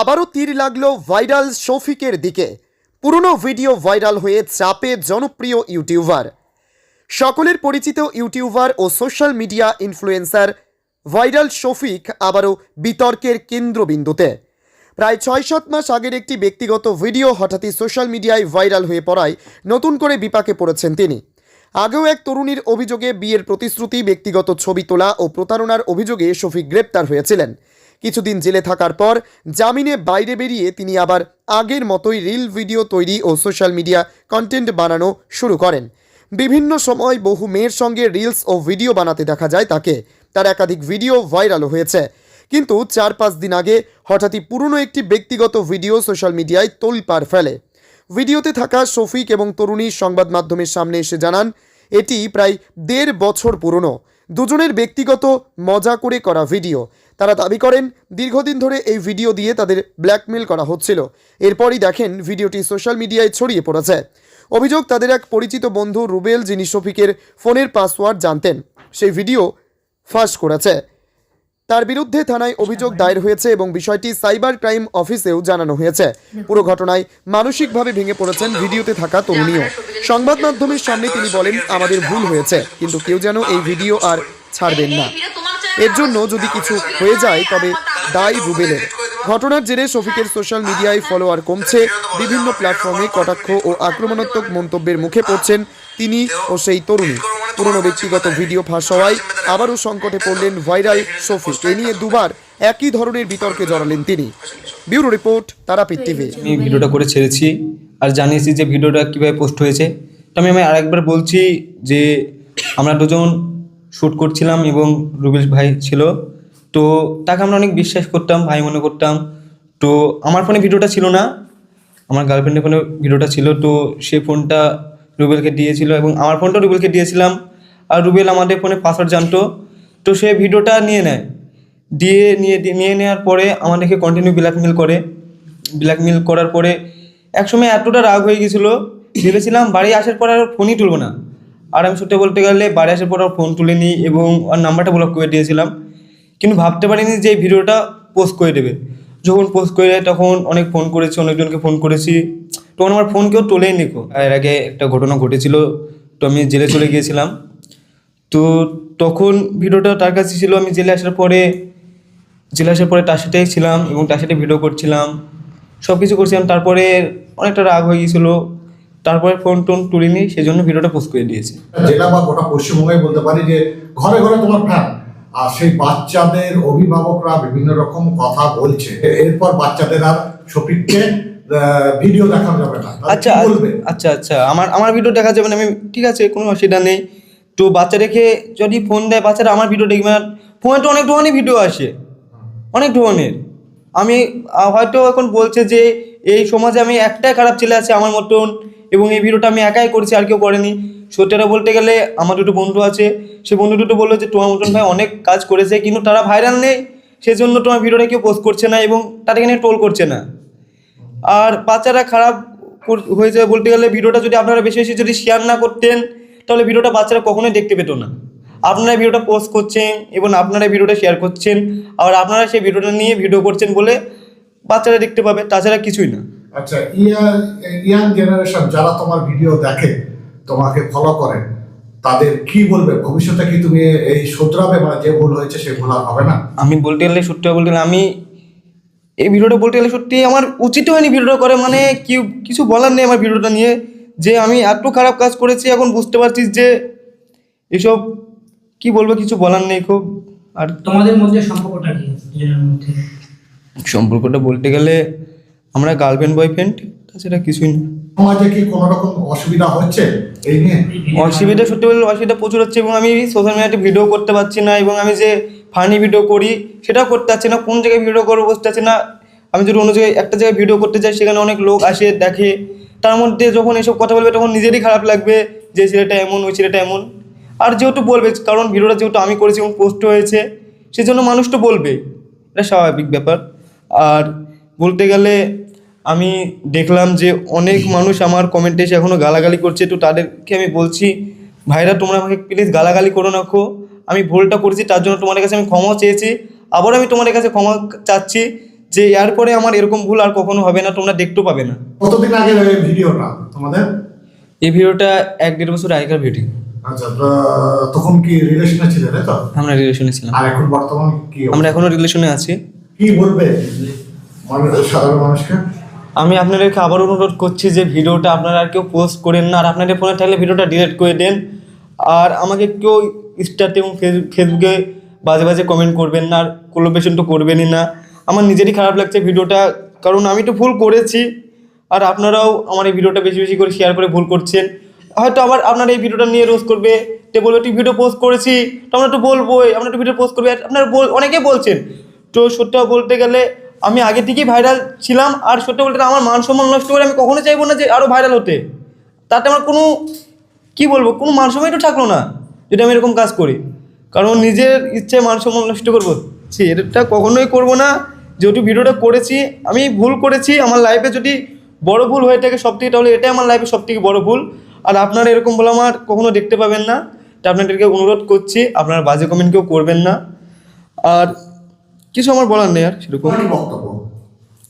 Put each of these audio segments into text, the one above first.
আবারও তীর লাগল ভাইরাল শফিকের দিকে। পুরনো ভিডিও ভাইরাল হয়ে চাপে জনপ্রিয় ইউটিউবার। সকলের পরিচিত ইউটিউবার ও social media influencer viral Shafiq আবারও বিতর্কের কেন্দ্রবিন্দুতে। প্রায় ছয় সাত মাস আগের একটি ব্যক্তিগত ভিডিও হঠাৎই সোশ্যাল মিডিয়ায় ভাইরাল হয়ে পড়ায় নতুন করে বিপাকে পড়েছেন তিনি। আগেও এক তরুণীর অভিযোগে বিয়ের প্রতিশ্রুতি, ব্যক্তিগত ছবি তোলা ও প্রতারণার অভিযোগে শফিক গ্রেপ্তার হয়েছিলেন। কিছুদিন জেলে থাকার পর জামিনে বাইরে বেরিয়ে তিনি আবার আগের মতোই রিল ভিডিও তৈরি ও সোশ্যাল মিডিয়া কন্টেন্ট বানানো শুরু করেন। বিভিন্ন সময় বহু মেয়ের সঙ্গে রিলস ও ভিডিও বানাতে দেখা যায় তাকে। তার একাধিক ভিডিও ভাইরালও হয়েছে। কিন্তু চার পাঁচ দিন আগে হঠাৎই পুরনো একটি ব্যক্তিগত ভিডিও সোশ্যাল মিডিয়ায় তোলপাড় ফেলে। ভিডিওতে থাকা শফিক এবং তরুণী সংবাদ মাধ্যমের সামনে এসে জানান, এটি প্রায় দেড় বছর পুরনো। দুজনের ব্যক্তিগত মজা করে করা ভিডিও। তারা দাবি করেন, দীর্ঘদিন ধরে এই ভিডিও দিয়ে তাদের ব্ল্যাকমেল করা হচ্ছিল। এরপরই দেখেন, ভিডিওটি সোশ্যাল মিডিয়ায় ছড়িয়ে পড়েছে। অভিযোগ, তাদের এক পরিচিত বন্ধু রুবেল, যিনি শফিকের ফোনের পাসওয়ার্ড জানতেন, সেই ভিডিও ফাঁস করেছে। তার বিরুদ্ধে থানায় অভিযোগ দায়ের হয়েছে এবং বিষয়টি সাইবার ক্রাইম অফিসেও জানানো হয়েছে। পুরো ঘটনায় মানসিকভাবে ভেঙে পড়েছেন ভিডিওতে থাকা তরুণীও। সংবাদ মাধ্যমের সামনে তিনি বলেন, আমাদের ভুল হয়েছে, কিন্তু কেউ যেন এই ভিডিও আর ছাড়বেন না। এর জন্য যদি কিছু হয়ে যায়, তবে দায় রুবেলের। ঘটনার জেরে শফিকের সোশ্যাল মিডিয়ায় ফলোয়ার কমছে। বিভিন্ন প্ল্যাটফর্মে কটাক্ষ ও আক্রমণাত্মক মন্তব্যের মুখে পড়ছেন তিনি ও সেই তরুণী। পুরনো ব্যক্তিগত ভিডিও ফাঁস হওয়ায় আবারও সংকটে পড়লেন ভাইরাল শফিক এ নিয়ে দুবার একই ধরনের বিতর্কে জড়ালেন তিনি। Bureau report, Tarapith TV. আমি ভিডিওটা করে ছেড়েছি আর জানিয়েছি যে ভিডিওটা কীভাবে পোস্ট হয়েছে। তো আমি আমি আরেকবার বলছি যে আমরা দুজন শ্যুট করছিলাম এবং রুবেশ ভাই ছিল। তো তাকে আমরা অনেক বিশ্বাস করতাম ভাই মনে করতাম। তো আমার ফোনে ভিডিওটা ছিল না, আমার গার্লফ্রেন্ডের ফোনে ভিডিওটা ছিল। তো সে ফোনটা রুবেলকে দিয়েছিল এবং আমার ফোনটা রুবেলকে দিয়েছিলাম। আর রুবেল আমাদের ফোনে পাসওয়ার্ড জানতো। তো সে ভিডিওটা নিয়ে নেয়। দিয়ে নিয়ে নিয়ে নেওয়ার পরে আমাদেরকে কন্টিনিউ ব্ল্যাকমেল করে। ব্ল্যাকমেল করার পরে একসময় এতটা রাগ হয়ে গেছিল। ভেবেছিলাম, বাড়ি আসার পর আর ফোনই তুলবো না। আর আমি সত্যি বলতে গেলে বাড়ি আসার পর আর ফোন তুলে নিই এবং আর নাম্বারটা ব্লক করে দিয়েছিলাম। কিন্তু ভাবতে পারিনি যে এই ভিডিওটা পোস্ট করে দেবে। যখন পোস্ট করে তখন অনেক ফোন করেছি, অনেকজনকে ফোন করেছি। তখন আমার ফোন কেউ তোলেই নিকো এর আগে একটা ঘটনা ঘটেছিল, তো আমি জেলে চলে গিয়েছিলাম। তো তখন ভিডিওটা তার কাছে ছিল, আমি জেলে আসার পরে, জেলে আসার পরে তার সাথেই ছিলাম এবং তার সাথে ভিডিও করছিলাম। সব কিছু করছিলাম, তারপরে অনেকটা রাগ হয়ে গিয়েছিল। তারপরে ফোন টোন তুলিনি সেই জন্য ভিডিওটা পোস্ট করে দিয়েছে। জেলা বা গোটা পশ্চিমবঙ্গে বলতে পারি যে, ঘরে ঘরে তোমার ফ্যান আর সেই বাচ্চাদের অভিভাবকরা বিভিন্ন রকম কথা বলছে। এরপর বাচ্চাদের আর শফিককে ভিডিও দেখানো যাবে না। আচ্ছা বলবে? আচ্ছা আচ্ছা। আমার আমার ভিডিও দেখা যাবে না। আমি ঠিক আছে কোনো অসুবিধা নেই। তো বাচ্চা রেখে যদি ফোন দেয় বাচ্চারা আমার ভিডিও দেখবে না। ফোনে তো অনেক ধরনের ভিডিও আসে। অনেক ধরনের। আমি হয়তো এখন বলছে যে এই সমাজে আমি একটাই খারাপ ছেলে আছে আমার মতন এবং এই ভিডিওটা আমি একাই করেছি আর কেউ করেনি। সত্যিটা বলতে গেলে আমার দুটো বন্ধু আছে। সে বন্ধু দুটো বলল যে তোমার মতন ভাই অনেক কাজ করেছে কিন্তু তারা ভাইরাল নেই। সেজন্য তোমার ভিডিওটা কেউ পোস্ট করছে না এবং তাদেরকে নিয়ে টোল করছে না। আর বাচ্চারা খারাপ হয়ে হয়েছে বলতে গেলে ভিডিওটা যদি আপনারা বেশি বেশি যদি শেয়ার না করতেন তাহলে ভিডিওটা বাচ্চারা কখনোই দেখতে পেতো না। আপনারা ভিডিওটা পোস্ট করছেন এবং আপনারা ভিডিওটা শেয়ার করছেন আর আপনারা সেই ভিডিওটা নিয়ে ভিডিও করছেন বলে বাচ্চারা দেখতে পাবে তাছাড়া কিছুই না। আচ্ছা ইয়াং ইয়াং জেনারেশন যারা তোমার ভিডিও দেখে তোমাকে ফলো তাদের কি বলবে? ভবিষ্যতে কি তুমি এই শুধরাবে মানে যে ভুল হয়েছে সে ভুল আর হবে না? আমি বলতে গেলে সত্যি বলতে গেলে আমি এই ভিডিওটা বলতে গেলে সত্যি আমার উচিত হয়নি ভিডিওটা করে মানে কি কিছু বলার নেই আমার ভিডিওটা নিয়ে। যে আমি এত খারাপ কাজ করেছি এখন বুঝতে পারছিস যে এসব কি বলব কিছু বলার নেই খুব। আর তোমাদের মধ্যে সম্পর্কটা কি? মধ্যে? সম্পর্কটা বলতে গেলে আমরা গার্লফ্রেন্ড বয়ফ্রেন্ড তাছাড়া কিছুই না। সমাজে কি কোনো রকম অসুবিধা হচ্ছে এই নিয়ে? অসুবিধা সত্যি বলতে অসুবিধা প্রচুর হচ্ছে এবং আমি সোশ্যাল মিডিয়াতে ভিডিও করতে পারছি না এবং আমি যে ফানি ভিডিও করি সেটাও করতে পারছি না কোন জায়গায় ভিডিও করব বুঝতে পারছি না। আমি যদি অন্য জায়গায় একটা জায়গায় ভিডিও করতে যাই, সেখানে অনেক লোক আসে, দেখে। তার মধ্যে যখন এসব কথা বলবে, তখন নিজেরই খারাপ লাগবে যে ছেলেটা এমন, ওই ছেলেটা এমন। আর যেহেতু বলবে, কারণ ভিডিওটা যেহেতু আমি করেছি এবং পোস্ট হয়েছে, সেজন্য মানুষ তো বলবে। এটা স্বাভাবিক ব্যাপার। আর বলতে গেলে, আমি দেখলাম যে অনেক মানুষ আমার কমেন্টে এসে এখনও গালাগালি করছে। তো তাদেরকে আমি বলছি, ভাইরা, তোমরা আমাকে প্লিজ গালাগালি করো না খো আমি ভুলটা করেছি, তার জন্য তোমাদের কাছে আমি ক্ষমা চেয়েছি। আবার আমি তোমাদের কাছে ক্ষমা চাচ্ছি। যে এরপরে আমার এরকম ভুল আর কখনো হবে না তোমরা দেখতেও পাবে না। কতদিন এই ভিডিওটা তোমাদের? এই ভিডিওটা এক দেড় বছর আগেকার ভিডিও। আচ্ছা তখন কি রিলেশনে ছিলে তাই তো? আমরা রিলেশনে ছিলাম। আর এখন বর্তমান কি আমরা এখনও রিলেশনে আছি। কি বলবে মানুষ সাধারণ মানুষকে? আমি আপনাদেরকে আবার অনুরোধ করছি যে ভিডিওটা আপনারা আর কেউ পোস্ট করেন না আর আপনাদের ফোনে থাকলে ভিডিওটা ডিলিট করে দেন। আর আমাকে কেউ ইনস্টাতে এবং ফেস- ফেসবুকে বাজে বাজে কমেন্ট করবেন না আর কোলোবেশন তো করবেনই না। আমার নিজেরই খারাপ লাগছে ভিডিওটা, কারণ আমি তো ভুল করেছি, আর আপনারাও আমার এই ভিডিওটা বেশি বেশি করে শেয়ার করে ভুল করছেন। হয়তো আবার আপনারা এই ভিডিওটা নিয়ে রোজ করবে তো বলবে, তুই ভিডিও পোস্ট করেছি, তো আমরা একটু বলবোই, আমরা তো ভিডিও পোস্ট করবে। আপনারা বল অনেকেই বলছেন, তো সত্যি বলতে গেলে আমি আগে থেকেই ভাইরাল ছিলাম, আর সত্যি বলতে আমার মান সম্মান নষ্ট করে আমি কখনো চাইব না যে আরও ভাইরাল হতে। তাতে আমার কোনো, কি বলব, কোনো মান সম্মানই একটু থাকল না, যদি আমি এরকম কাজ করি। কারণ নিজের ইচ্ছে মান সম্মান নষ্ট করব এটা কখনোই করব না। যেহেতু ভিডিওটা করেছি, আমি ভুল করেছি, আমার লাইফে যদি বড় ভুল হয়ে থাকে সব থেকে তাহলে এটাই আমার লাইফে সব থেকে বড় ভুল। আর আপনারা এরকম বলে আমার কখনও দেখতে পাবেন না। তা আপনাদেরকে অনুরোধ করছি, আপনারা বাজে কমেন্ট কেউ করবেন না। আর কিছু আমার বলার নেই আর সেরকম। বক্তব্য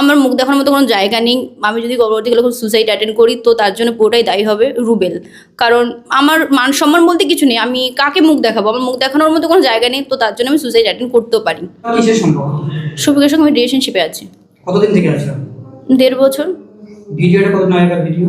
আমার মুখ দেখানোর মতো কোনো জায়গা নেই। আমি যদি গর্ভবতী গেলে সুসাইড অ্যাটেন্ড করি তো তার জন্য পুরোটাই দায়ী হবে রুবেল। কারণ আমার মান সম্মান বলতে কিছু নেই। আমি কাকে মুখ দেখাবো? আমার মুখ দেখানোর মতো কোনো জায়গা নেই তো তার জন্য আমি সুসাইড অ্যাটেন্ড করতেও পারি। কিসের সঙ্গে আমি রিলেশনশিপে আছি। কতদিন থেকে আছি দেড় বছর। ভিডিওটা কত আগেকার ভিডিও?